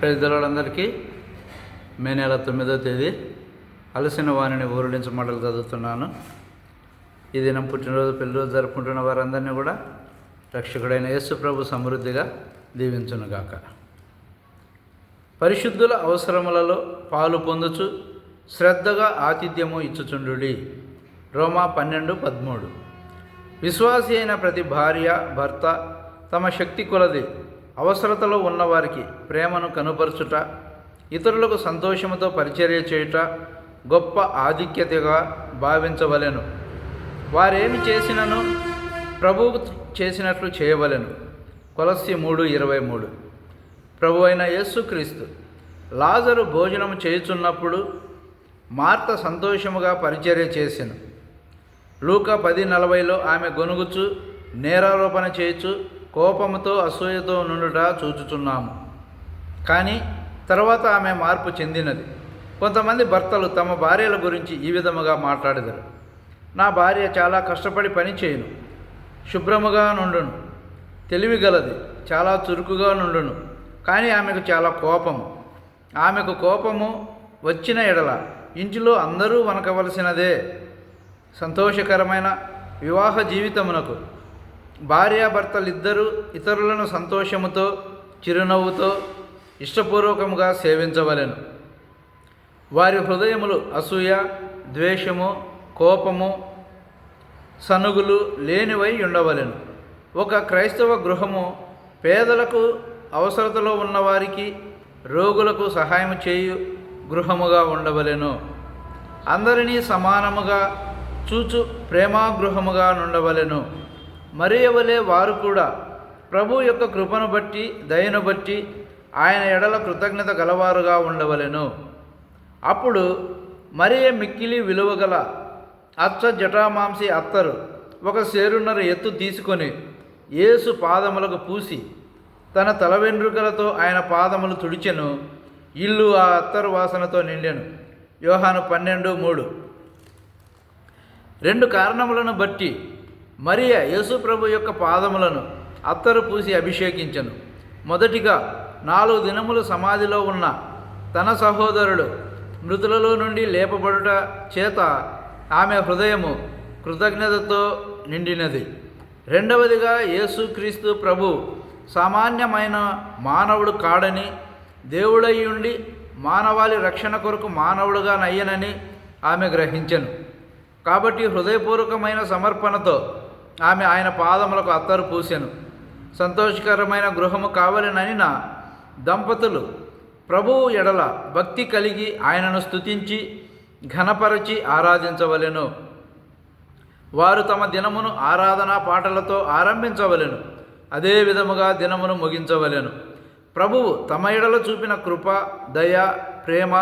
ప్రజలందరికీ మే నెల తొమ్మిదో తేదీ అలసిన వాణిని ఊరడించి మాటలు చదువుతున్నాను. ఈ దినం పుట్టినరోజు పెళ్ళిరోజు జరుపుకుంటున్న వారందరినీ కూడా రక్షకుడైన యేసు ప్రభు సమృద్ధిగా దీవించునుగాక. పరిశుద్ధుల అవసరములలో పాలు పొందుచు శ్రద్ధగా ఆతిథ్యము ఇచ్చుచుండు రోమా పన్నెండు పదమూడు. విశ్వాసి అయిన ప్రతి భార్య భర్త తమ శక్తి కొలది. అవసరతలో ఉన్నవారికి ప్రేమను కనుపరచుట ఇతరులకు సంతోషముతో పరిచర్య చేయుట గొప్ప ఆధిక్యతగా భావించవలెను. వారేమి చేసినను ప్రభువు చేసినట్లు చేయవలెను. కొలస్సి మూడు ఇరవై మూడు. ప్రభు అయిన యేసుక్రీస్తు లాజరు భోజనం చేయుచున్నప్పుడు మార్త సంతోషముగా పరిచర్య చేసెను. లూక పది నలభైలో ఆమె గొనుగుచు నేరారోపణ చేయుచు కోపముతో అసూయతో నుండుట చూచుచున్నాము. కానీ తర్వాత ఆమె మార్పు చెందినది. కొంతమంది భర్తలు తమ భార్యల గురించి ఈ విధముగా మాట్లాడేదారు. నా భార్య చాలా కష్టపడి పని చేయను. శుభ్రముగా నుండును. తెలివిగలది. చాలా చురుకుగా నుండును. కానీ ఆమెకు చాలా కోపము. ఆమెకు కోపము వచ్చిన ఎడల ఇంటిలో అందరూ వనకవలసినదే సంతోషకరమైన వివాహ జీవితమునకు భార్యాభర్తలిద్దరూ ఇతరులను సంతోషముతో చిరునవ్వుతో ఇష్టపూర్వకముగా సేవించవలెను. వారి హృదయములు అసూయ ద్వేషము కోపము సనుగులు లేనివై ఉండవలెను. ఒక క్రైస్తవ గృహము పేదలకు అవసరతలో ఉన్నవారికి రోగులకు సహాయం చేయు గృహముగా ఉండవలెను. అందరినీ సమానముగా చూచు ప్రేమాగృహముగా నుండవలెను. మరి ఎవలే వారు కూడా ప్రభు యొక్క కృపను బట్టి దయను బట్టి ఆయన ఎడల కృతజ్ఞత గలవారుగా ఉండవలెను. అప్పుడు మరియ మిక్కిలి విలువగల అచ్చ జటామాంసి అత్తరు ఒక సేరున్నర ఎత్తు తీసుకొని యేసు పాదములకు పూసి తన తల వెంట్రుకలతో ఆయన పాదములు తుడిచెను. ఇల్లు ఆ అత్తరు వాసనతో నిండెను. యోహాను పన్నెండు మూడు. రెండు కారణములను బట్టి మరియ యేసుప్రభు యొక్క పాదములను అత్తరు పూసి అభిషేకించను. మొదటిగా నాలుగు దినములు సమాధిలో ఉన్న తన సహోదరుడు మృతులలో నుండి లేపబడుట చేత ఆమె హృదయము కృతజ్ఞతతో నిండినది. రెండవదిగా యేసుక్రీస్తు ప్రభు సామాన్యమైన మానవుడు కాడని దేవుడయ్యుండి ఉండి మానవాళి రక్షణ కొరకు మానవుడుగా నయ్యనని ఆమె గ్రహించను. కాబట్టి హృదయపూర్వకమైన సమర్పణతో ఆమె ఆయన పాదములకు అత్తరు పూసెను. సంతోషకరమైన గృహము కావలననిన దంపతులు ప్రభువు ఎడల భక్తి కలిగి ఆయనను స్తుతించి ఘనపరచి ఆరాధించవలెను. వారు తమ దినమును ఆరాధనా పాటలతో ఆరంభించవలెను. అదే విధముగా దినమును ముగించవలెను. ప్రభువు తమ ఎడల చూపిన కృప దయ ప్రేమ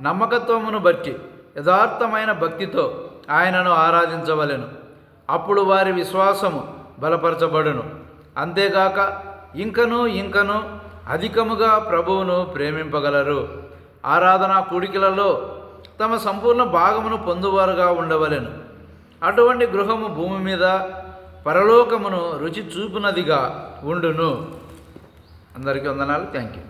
నమ్మకత్వమును బట్టి యథార్థమైన భక్తితో ఆయనను ఆరాధించవలెను. అప్పుడు వారి విశ్వాసము బలపరచబడును. అంతేగాక ఇంకను ఇంకను అధికముగా ప్రభువును ప్రేమింపగలరు. ఆరాధనా కూడికలలో తమ సంపూర్ణ భాగమును పొందువారుగా ఉండవలెను. అటువంటి గృహము భూమి మీద పరలోకమును రుచి చూపునదిగా ఉండును. అందరికీ వందనాలు. Thank you.